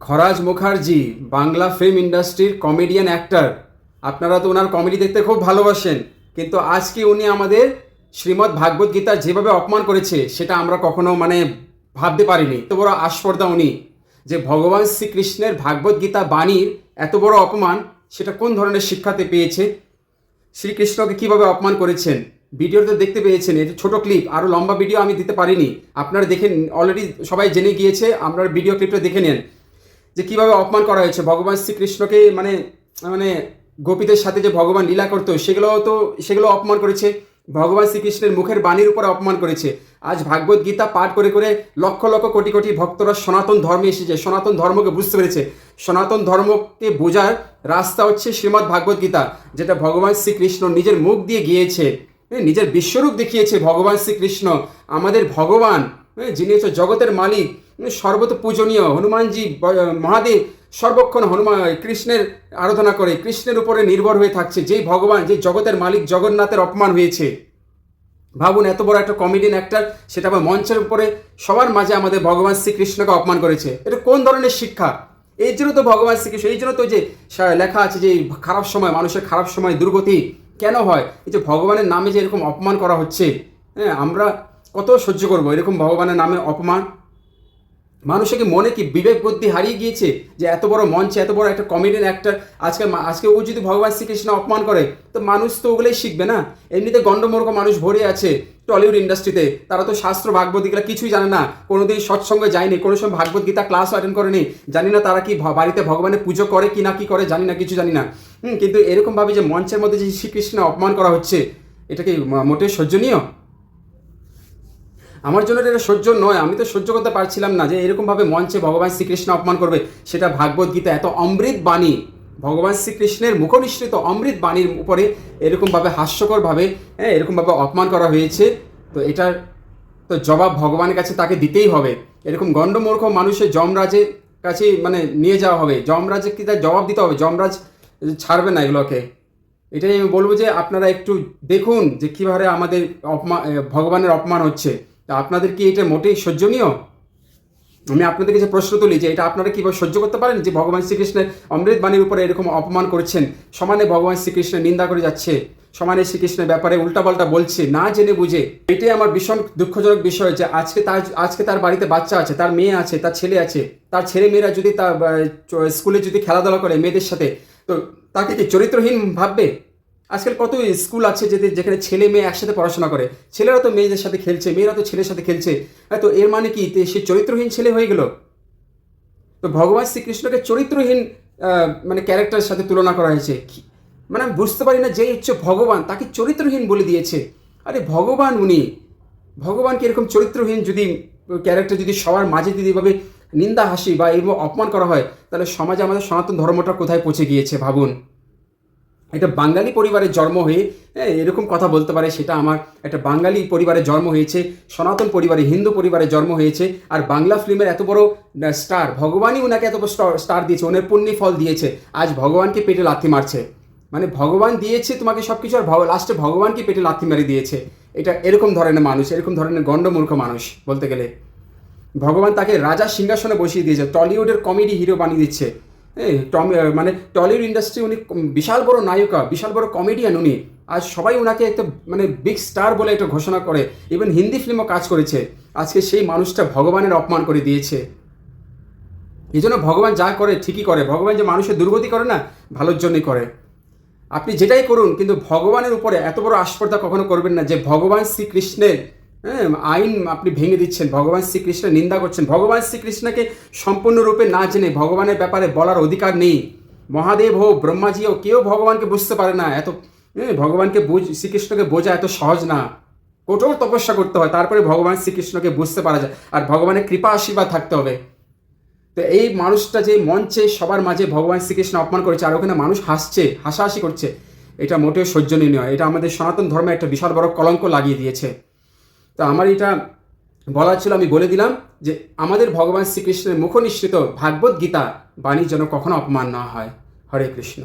Kharaj Mukherjee, Bangla film ইন্ডাস্ট্রির comedian actor আপনারা তো ওনার কমেডি দেখতে খুব ভালোবাসেন। কিন্তু আজকে উনি আমাদের শ্রীমদ্ ভাগবত গীতা যেভাবে অপমান করেছে, সেটা আমরা কখনো মানে ভাবতে পারিনি। এত বড় আস্পর্ধা উনি, যে ভগবান শ্রীকৃষ্ণের ভাগবত গীতা বাণীর এত বড় অপমান, সেটা কোন ধরনের শিক্ষাতে পেয়েছে? শ্রীকৃষ্ণকে কীভাবে অপমান করেছেন? ভিডিওতে দেখতে পেয়েছেন, এটা ছোট ক্লিপ আরও লম্বা ভিডিও আমি দিতে পারিনি। আপনারা দেখেন অলরেডি সবাই জেনে গিয়েছে আপনারা ভিডিও ক্লিপটা দেখে নেন। যে কীভাবে অপমান করা হয়েছে। ভগবান শ্রীকৃষ্ণকে মানে মানে গোপীদের সাথে যে ভগবান লীলা করতো সেগুলো তো, সেগুলো অপমান করেছে। ভগবান শ্রীকৃষ্ণের মুখের বাণীর উপরে অপমান করেছে। আজ ভাগবত গীতা পাঠ করে করে লক্ষ লক্ষ কোটি কোটি ভক্তরা সনাতন ধর্মে এসেছে। সনাতন ধর্মকে বুঝতে পেরেছে। সনাতন ধর্মকে বোঝার রাস্তা হচ্ছে শ্রীমদ্ ভাগবত গীতা, যেটা ভগবান শ্রীকৃষ্ণ নিজের মুখ দিয়ে গিয়েছে নিজের বিশ্বরূপ দেখিয়েছে ভগবান শ্রীকৃষ্ণ। আমাদের ভগবান যিনি হচ্ছে জগতের মালিক সর্বত পূজনীয়। হনুমানজি মহাদেব সর্বক্ষণ হনুমান কৃষ্ণের আরাধনা করে। কৃষ্ণের উপরে নির্ভর হয়ে থাকছে। যেই ভগবান, যে জগতের মালিক জগন্নাথের অপমান হয়েছে। ভাবুন, এত বড় একটা কমেডিয়ান অ্যাক্টার সেটা আবার মঞ্চের উপরে, সবার মাঝে আমাদের ভগবান শ্রীকৃষ্ণকে অপমান করেছে। এটা কোন ধরনের শিক্ষা? এই জন্য তো ভগবান শ্রীকৃষ্ণ, এই জন্য তো যে লেখা আছে যে খারাপ সময়, মানুষের খারাপ সময়, দুর্গতি কেন হয়? এই যে ভগবানের নামে যে এরকম অপমান করা হচ্ছে হ্যাঁ আমরা কত সহ্য করব? এরকম ভগবানের নামে অপমান মানুষের কি মনে কি বিবেক বুদ্ধি হারিয়ে গিয়েছে যে এত বড় মঞ্চে এত বড় একটা কমেডিয়ান অ্যাক্টর আজকে আজকে ও যদি ভগবান শ্রীকৃষ্ণ অপমান করে তো মানুষ তো ওগুলোই শিখবে না? এমনিতে গণ্ডমূর্খ মানুষ ভরে আছে টলিউড ইন্ডাস্ট্রিতে তারা তো শাস্ত্র ভাগবত গীতা কিছুই জানে না। কোনোদিন সৎসঙ্গে যায়নি কোনো সময় ভাগবত গীতা ক্লাস অ্যাটেন্ড করেনি। জানি না তারা কি বাড়িতে ভগবানের পুজো করে কি না কি করে জানি না কিছু জানি না। হুম, কিন্তু এরকমভাবে যে মঞ্চের মধ্যে যে শ্রীকৃষ্ণ অপমান করা হচ্ছে এটা কি মোটেই সহ্যনীয়? আমার জন্য এটা সহ্য নয়, আমি তো সহ্য করতে পারছিলাম না যে এরকমভাবে মঞ্চে ভগবান শ্রীকৃষ্ণ অপমান করবে। সেটা ভাগবত গীতা, এত অমৃত বাণী। ভগবান শ্রীকৃষ্ণের মুখনিসৃত অমৃত বাণীর উপরে এরকমভাবে হাস্যকরভাবে হ্যাঁ এরকমভাবে অপমান করা হয়েছে। তো এটার, তো জবাব ভগবানের কাছে তাকে দিতেই হবে। এরকম গণ্ডমূর্খ মানুষের যমরাজের কাছে মানে নিয়ে যাওয়া হবে। যমরাজে কি তার জবাব দিতে হবে? যমরাজ ছাড়বে না এগুলোকে। এটাই আমি বলব যে আপনারা একটু দেখুন যে কীভাবে আমাদের অপমান ভগবানের অপমান হচ্ছে। তা আপনাদের কি এটা মোটেই সহ্যনীয় আমি আপনাদের কাছে প্রশ্ন তুলি যে এটা আপনারা কীভাবে সহ্য করতে পারেন যে ভগবান শ্রীকৃষ্ণের অমৃত বাণীর উপরে এরকম অপমান করছেন? সমানে ভগবান শ্রীকৃষ্ণের নিন্দা করে যাচ্ছে, সমানে শ্রীকৃষ্ণের ব্যাপারে উল্টাপাল্টা বলছে, না জেনে বুঝে। এটাই আমার ভীষণ দুঃখজনক বিষয় যে আজকে তার আজকে তার বাড়িতে বাচ্চা আছে, তার মেয়ে আছে, তার ছেলে আছে, তার ছেলে মেয়েরা যদি তার স্কুলে যদি খেলাধুলা করে মেয়েদের সাথে, তো তাকে কি চরিত্রহীন ভাববে? আজকাল কত স্কুল আছে যে যেখানে ছেলে মেয়ে একসাথে পড়াশোনা করে? ছেলেরা তো মেয়েদের সাথে খেলছে, মেয়েরা তো ছেলের সাথে খেলছে। তো এর মানে কি? সে চরিত্রহীন ছেলে হয়ে গেল? তো ভগবান শ্রীকৃষ্ণকে চরিত্রহীন মানে ক্যারেক্টারের সাথে তুলনা করা হয়েছে। মানে আমি বুঝতে পারি না যে হচ্ছে ভগবান, তাকে চরিত্রহীন বলে দিয়েছে। আরে ভগবান উনি ভগবানকে এরকম চরিত্রহীন যদি ক্যারেক্টার যদি সবার মাঝে যদি এভাবে নিন্দা হাসি বা এরকম অপমান করা হয়, তাহলে সমাজে আমাদের সনাতন ধর্মটা কোথায় পৌঁছে গিয়েছে ভাবুন। একটা বাঙালি পরিবারের জন্ম হয়ে হ্যাঁ, এরকম কথা বলতে পারে সেটা আমার একটা বাঙালি পরিবারে জন্ম হয়েছে সনাতন পরিবারে হিন্দু পরিবারে জন্ম হয়েছে আর বাংলা ফিল্মের এত বড় স্টার ভগবানই ওনাকে এত বড় স্টার দিয়েছে ওনার পুণ্যি ফল দিয়েছে আজ ভগবানকে পেটে লাথি মারছে। মানে ভগবান দিয়েছে তোমাকে সব কিছু আর লাস্টে ভগবানকে পেটে লাথি মেরে দিয়েছে। এটা এরকম ধরনের মানুষ এরকম ধরনের গণ্ডমূর্খ মানুষ বলতে গেলে। ভগবান তাকে রাজা সিংহাসনে বসিয়ে দিয়েছে টলিউডের কমেডি হিরো বানিয়ে দিচ্ছে। টম মানে টলিউড ইন্ডাস্ট্রি উনি বিশাল বড় নায়িকা, বিশাল বড় কমেডিয়ান উনি। আজ সবাই ওনাকে একটা মানে বিগ স্টার বলে একটা ঘোষণা করে। ইভেন হিন্দি ফিল্মও কাজ করেছে। আজকে সেই মানুষটা ভগবানের অপমান করে দিয়েছে। এই জন্য ভগবান যা করে, ঠিকই করে। ভগবান যে মানুষের দুর্গতি করে না, ভালোর জন্যই করে। আপনি যেটাই করুন, কিন্তু ভগবানের উপরে এত বড় আস্পর্ধা কখনো করবেন না যে ভগবান শ্রীকৃষ্ণের আইন আপনি ভেঙে দিচ্ছেন ভগবান শ্রীকৃষ্ণের নিন্দা করছেন। ভগবান শ্রীকৃষ্ণকে সম্পূর্ণরূপে না জেনে ভগবানের ব্যাপারে বলার অধিকার নেই। মহাদেব হোক ব্রহ্মাজি হোক কেউ ভগবানকে বুঝতে পারে না। এত হ্যাঁ, ভগবানকে বুঝ শ্রীকৃষ্ণকে বোঝা এত সহজ না। কঠোর তপস্যা করতে হয় তারপরে ভগবান শ্রীকৃষ্ণকে বুঝতে পারা যায়। আর ভগবানের কৃপা আশীর্বাদ থাকতে হবে। তো এই মানুষটা যে মঞ্চে সবার মাঝে ভগবান শ্রীকৃষ্ণ অপমান করেছে আর ওখানে মানুষ হাসছে হাসাহাসি করছে এটা মোটেও সহ্যনীয় নয়। এটা আমাদের সনাতন ধর্মে একটা বিশাল বড় কলঙ্ক লাগিয়ে দিয়েছে। তো আমার এটা বলার ছিল, আমি বলে দিলাম যে আমাদের ভগবান শ্রীকৃষ্ণের মুখনিসৃত ভাগবত গীতা বাণী যেন কখনো অপমান না হয়। হরে কৃষ্ণ।